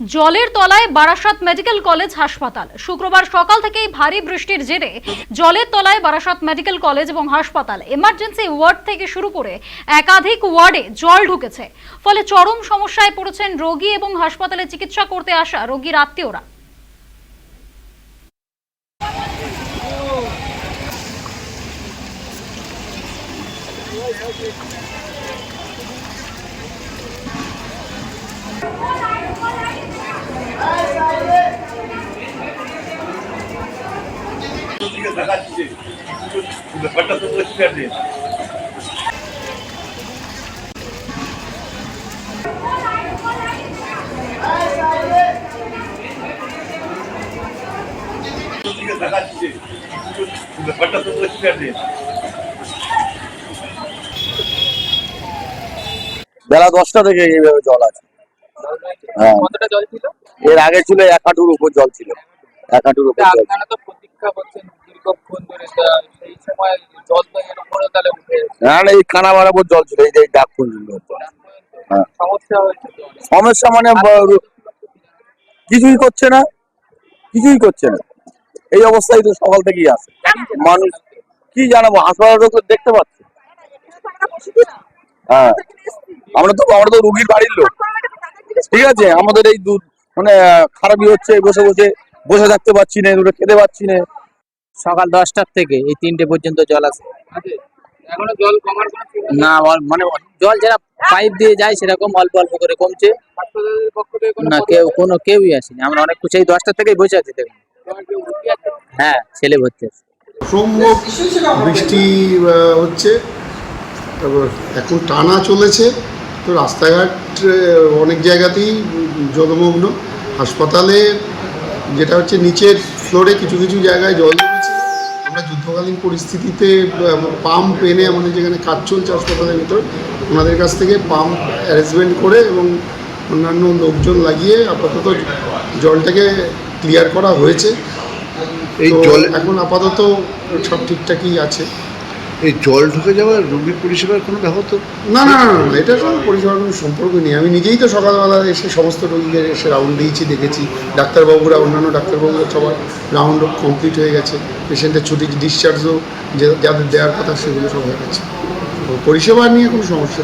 জলের তলায় Barasat medical college হাসপাতাল। শুক্রবার সকাল থেকেই ভারী বৃষ্টির জেরে জলের তলায় বারাসাত মেডিকেল কলেজ এবং হাসপাতাল এমার্জেন্সি ওয়ার্ড থেকে শুরু করে একাধিক ওয়ার্ডে জল ঢুকেছে। ফলে চরম সমস্যায় পড়েছেন রোগী এবং হাসপাতালে চিকিৎসা করতে আসা রোগীর আত্মীয়রা। ব্যাপারটা তো পরিষ্কার নেই ব্যাপারটা তো পরিষ্কার নেই বেলা দশটা থেকে এইভাবে জল আছে। হ্যাঁ। কতটা জল ছিল? এর আগে ছিল এক হাঁটুর উপর জল ছিল। এক হাঁটুর উপর তা জল আপনারা তো প্রতীক্ষা করছেন দীর্ঘক্ষণ ধরে তা সেই সময় জল তো এর উপরে তাহলে উঠে এসেছে। হ্যাঁ এই কানা বরাবর জল ছিল এই যে ডাক পর্যন্ত হ্যাঁ। সমস্যা হয়েছে সমস্যা মানে কিছুই করছে না কিছুই করছে না। এই অবস্থায় তো সকাল থেকেই আছে। মানুষ কি জানাব হাসপাতাল তো দেখতে পাচ্ছে। হ্যাঁ আমরা তো আমরা তো রুগীর বাড়ির লোক। ঠিক আছে আমাদের এই দুধ মানে খারাপই হচ্ছে বসে বসে বসে থাকতে পারছি না দুটো খেতে পারছি না। সকাল দশটার থেকে এই তিনটে পর্যন্ত জল আসে আছে। এখনও জল কমার না মানে জল যারা পাইপ দিয়ে যায় সেরকম অল্প অল্প করে কমছে। না কেউ কোনো কেউই আসেনি। আমরা অনেক কিছু এই দশটা থেকেই বসে আছি দেখুন? হ্যাঁ ছেলে ভর্তি আছে। বৃষ্টি হচ্ছে তারপর এখন টানা চলেছে তো রাস্তাঘাট অনেক জায়গাতেই জলমগ্ন। হাসপাতালে যেটা হচ্ছে নিচের ফ্লোরে কিছু কিছু জায়গায় জল যুদ্ধকালীন পরিস্থিতিতে পাম্প এনে আমাদের যেখানে কাজ চলছে হাসপাতালের ভিতর ওনাদের কাছ থেকে পাম্প অ্যারেঞ্জমেন্ট করে এবং অন্যান্য লোকজন লাগিয়ে আপাতত জলটাকে ক্লিয়ার করা হয়েছে। এই জল এখন আপাতত সব ঠিকঠাকই আছে। এই জল ঢুকে যাওয়ার রোগীর পরিষেবার কোনো ব্যাহত? না না না না এটার সঙ্গে পরিষেবার কোনো সম্পর্ক নেই। আমি নিজেই তো সকালবেলা এসে সমস্ত রোগীদের এসে রাউন্ড দিয়েছি, দেখেছি। ডাক্তারবাবুরা, অন্যান্য ডাক্তারবাবুরা সবার রাউন্ড কমপ্লিট হয়ে গেছে। পেশেন্টের ছুটি ডিসচার্জও যাদের দেওয়ার কথা সেগুলো সব হয়ে গেছে। পরিষেবা নিয়ে কোনো সমস্যা